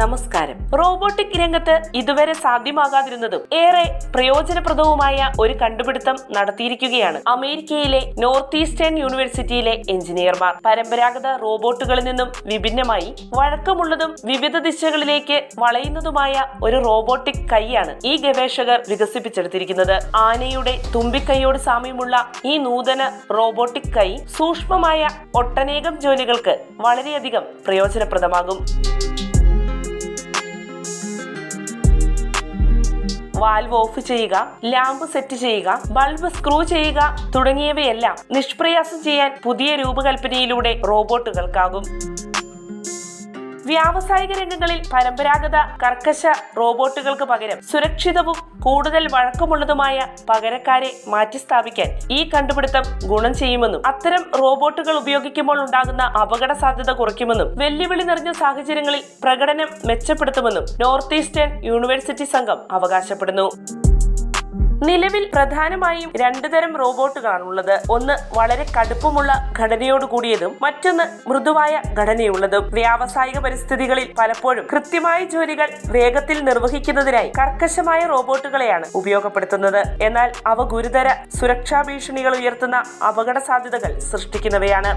നമസ്കാരം. റോബോട്ടിക് രംഗത്ത് ഇതുവരെ സാധ്യമാകാതിരുന്നതും ഏറെ പ്രയോജനപ്രദവുമായ ഒരു കണ്ടുപിടുത്തം നടത്തിയിരിക്കുകയാണ് അമേരിക്കയിലെ നോർത്ത് ഈസ്റ്റേൺ യൂണിവേഴ്സിറ്റിയിലെ എഞ്ചിനീയർമാർ. പരമ്പരാഗത റോബോട്ടുകളിൽ നിന്നും വിഭിന്നമായി വഴക്കമുള്ളതും വിവിധ ദിശകളിലേക്ക് വളയുന്നതുമായ ഒരു റോബോട്ടിക് കൈയാണ് ഈ ഗവേഷകർ വികസിപ്പിച്ചെടുത്തിരിക്കുന്നത്. ആനയുടെ തുമ്പിക്കൈയോട് സാമ്യമുള്ള ഈ നൂതന റോബോട്ടിക് കൈ സൂക്ഷ്മമായ ഒട്ടനേകം ജോലികൾക്ക് വളരെയധികം പ്രയോജനപ്രദമാകും. വാൽവ് ഓഫ് ചെയ്യുക ലാമ്പ് സെറ്റ് ചെയ്യുക ബൾബ് സ്ക്രൂ ചെയ്യുക തുടങ്ങിയവയെല്ലാം നിഷ്പ്രയാസം ചെയ്യാൻ പുതിയ രൂപകൽപ്പനയിലൂടെ റോബോട്ടുകൾക്കാകും. വ്യാവസായിക രംഗങ്ങളിൽ പരമ്പരാഗത കർക്കശ റോബോട്ടുകൾക്ക് പകരം സുരക്ഷിതവും കൂടുതൽ വഴക്കമുള്ളതുമായ പകരക്കാരെ മാറ്റിസ്ഥാപിക്കാൻ ഈ കണ്ടുപിടുത്തം ഗുണം ചെയ്യുമെന്നും അത്തരം റോബോട്ടുകൾ ഉപയോഗിക്കുമ്പോൾ ഉണ്ടാകുന്ന അപകട സാധ്യത കുറയ്ക്കുമെന്നും വെല്ലുവിളി നിറഞ്ഞ സാഹചര്യങ്ങളിൽ പ്രകടനം മെച്ചപ്പെടുത്തുമെന്നും നോർത്ത് ഈസ്റ്റേൺ യൂണിവേഴ്സിറ്റി സംഘം അവകാശപ്പെടുന്നു. നിലവിൽ പ്രധാനമായും രണ്ടു തരം റോബോട്ടുകളാണുള്ളത് ഒന്ന് വളരെ കടുപ്പമുള്ള ഘടനയോട് കൂടിയതും മറ്റൊന്ന് മൃദുവായ ഘടനയുള്ളതും. വ്യാവസായിക പരിസ്ഥിതികളിൽ പലപ്പോഴും കൃത്യമായ ജോലികൾ വേഗത്തിൽ നിർവഹിക്കുന്നതിനായി കർക്കശമായ റോബോട്ടുകളെയാണ് ഉപയോഗപ്പെടുത്തുന്നത്. എന്നാൽ അവ ഗുരുതര സുരക്ഷാ ഭീഷണികൾ ഉയർത്തുന്ന അപകട സാധ്യതകൾ സൃഷ്ടിക്കുന്നവയാണ്.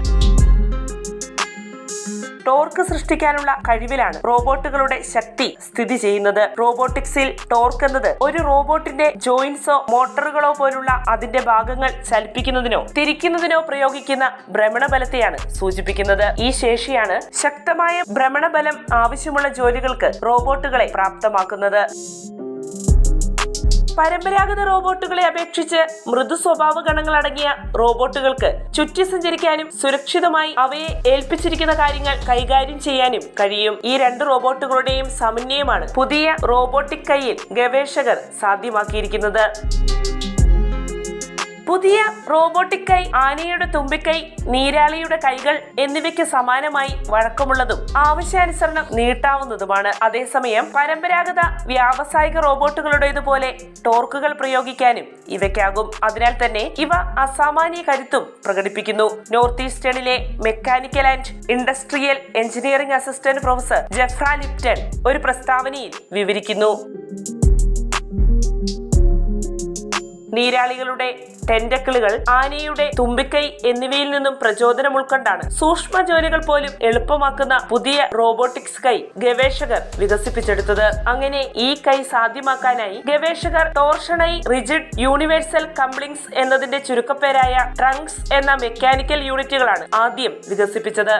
ടോർക്ക് സൃഷ്ടിക്കാനുള്ള കഴിവിലാണ് റോബോട്ടുകളുടെ ശക്തി സ്ഥിതി ചെയ്യുന്നത്. റോബോട്ടിക്സിൽ ടോർക്ക് എന്നത് ഒരു റോബോട്ടിന്റെ ജോയിൻസോ മോട്ടോറുകളോ പോലുള്ള അതിന്റെ ഭാഗങ്ങൾ ചലിപ്പിക്കുന്നതിനോ തിരിക്കുന്നതിനോ പ്രയോഗിക്കുന്ന ഭ്രമണബലത്തെയാണ് സൂചിപ്പിക്കുന്നത്. ഈ ശേഷിയാണ് ശക്തമായ ഭ്രമണബലം ആവശ്യമുള്ള ജോലികൾക്ക് റോബോട്ടുകളെ പ്രാപ്തമാക്കുന്നത്. പരമ്പരാഗത റോബോട്ടുകളെ അപേക്ഷിച്ച് മൃദു സ്വഭാവ ഗണങ്ങൾ അടങ്ങിയ റോബോട്ടുകൾക്ക് ചുറ്റി സഞ്ചരിക്കാനും സുരക്ഷിതമായി അവയെ ഏൽപ്പിച്ചിരിക്കുന്ന കാര്യങ്ങൾ കൈകാര്യം ചെയ്യാനും കഴിയും. ഈ രണ്ട് റോബോട്ടുകളുടെയും സമന്വയമാണ് പുതിയ റോബോട്ടിക് കൈയിൽ ഗവേഷകർ സാധ്യമാക്കിയിരിക്കുന്നത്. പുതിയ റോബോട്ടിക് കൈ ആനയുടെ തുമ്പിക്കൈ നീരാളിയുടെ കൈകൾ എന്നിവയ്ക്ക് സമാനമായി വഴക്കമുള്ളതും ആവശ്യാനുസരണം നീട്ടാവുന്നതുമാണ്. അതേസമയം പരമ്പരാഗത വ്യാവസായിക റോബോട്ടുകളുടേതുപോലെ ടോർക്കുകൾ പ്രയോഗിക്കാനും ഇവയ്ക്കാകും. അതിനാൽ തന്നെ ഇവ അസാമാന്യ കരുത്തും പ്രകടിപ്പിക്കുന്നു. North ഈസ്റ്റേണിലെ mechanical and industrial engineering assistant professor Jeffrey Lipton ഒരു പ്രസ്താവനയിൽ വിവരിക്കുന്നു. നീരാളികളുടെ ടെൻഡക്കിളുകൾ ആനയുടെ തുമ്പിക്കൈ എന്നിവയിൽ നിന്നും പ്രചോദനം ഉൾക്കൊണ്ടാണ് സൂക്ഷ്മ ജോലികൾ പോലും എളുപ്പമാക്കുന്ന പുതിയ റോബോട്ടിക്സ് കൈ ഗവേഷകർ വികസിപ്പിച്ചെടുത്തത്. അങ്ങനെ ഈ കൈ സാധ്യമാക്കാനായി ഗവേഷകർ ടോർഷണൈ റിജിഡ് യൂണിവേഴ്സൽ കംപ്ലിങ്സ് എന്നതിന്റെ ചുരുക്കപ്പേരായ ട്രങ്ക്സ് എന്ന മെക്കാനിക്കൽ യൂണിറ്റുകളാണ് ആദ്യം വികസിപ്പിച്ചത്.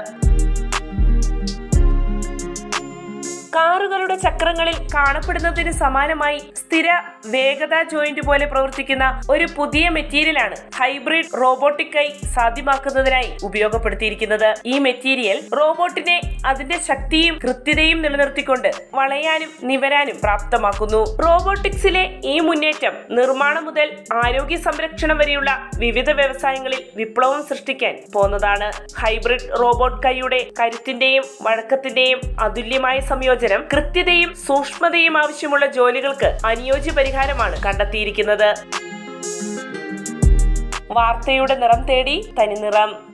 കാറുകളുടെ ചക്രങ്ങളിൽ കാണപ്പെടുന്നതിന് സമാനമായി സ്ഥിര വേഗത ജോയിന്റ് പോലെ പ്രവർത്തിക്കുന്ന ഒരു പുതിയ മെറ്റീരിയലാണ് ഹൈബ്രിഡ് റോബോട്ടിക് കൈ സാധ്യമാക്കുന്നതിനായി ഉപയോഗപ്പെടുത്തിയിരിക്കുന്നത്. ഈ മെറ്റീരിയൽ റോബോട്ടിനെ അതിന്റെ ശക്തിയും കൃത്യതയും നിലനിർത്തിക്കൊണ്ട് വളയാനും നിവരാനും പ്രാപ്തമാക്കുന്നു. റോബോട്ടിക്സിലെ ഈ മുന്നേറ്റം നിർമ്മാണം മുതൽ ആരോഗ്യ സംരക്ഷണം വരെയുള്ള വിവിധ വ്യവസായങ്ങളിൽ വിപ്ലവം സൃഷ്ടിക്കാൻ പോന്നതാണ്. ഹൈബ്രിഡ് റോബോട്ട് കൈയുടെ കരുത്തിന്റെയും വഴക്കത്തിന്റെയും അതുല്യമായ സംയോജനം കൃത്യതയും സൂക്ഷ്മതയും ആവശ്യമുള്ള ജോലികൾക്ക് അനുയോജ്യ പരിഹാരമാണ് കണ്ടെത്തിയിരിക്കുന്നത്. വാർത്തയുടെ നിറം തേടി തനിനിറം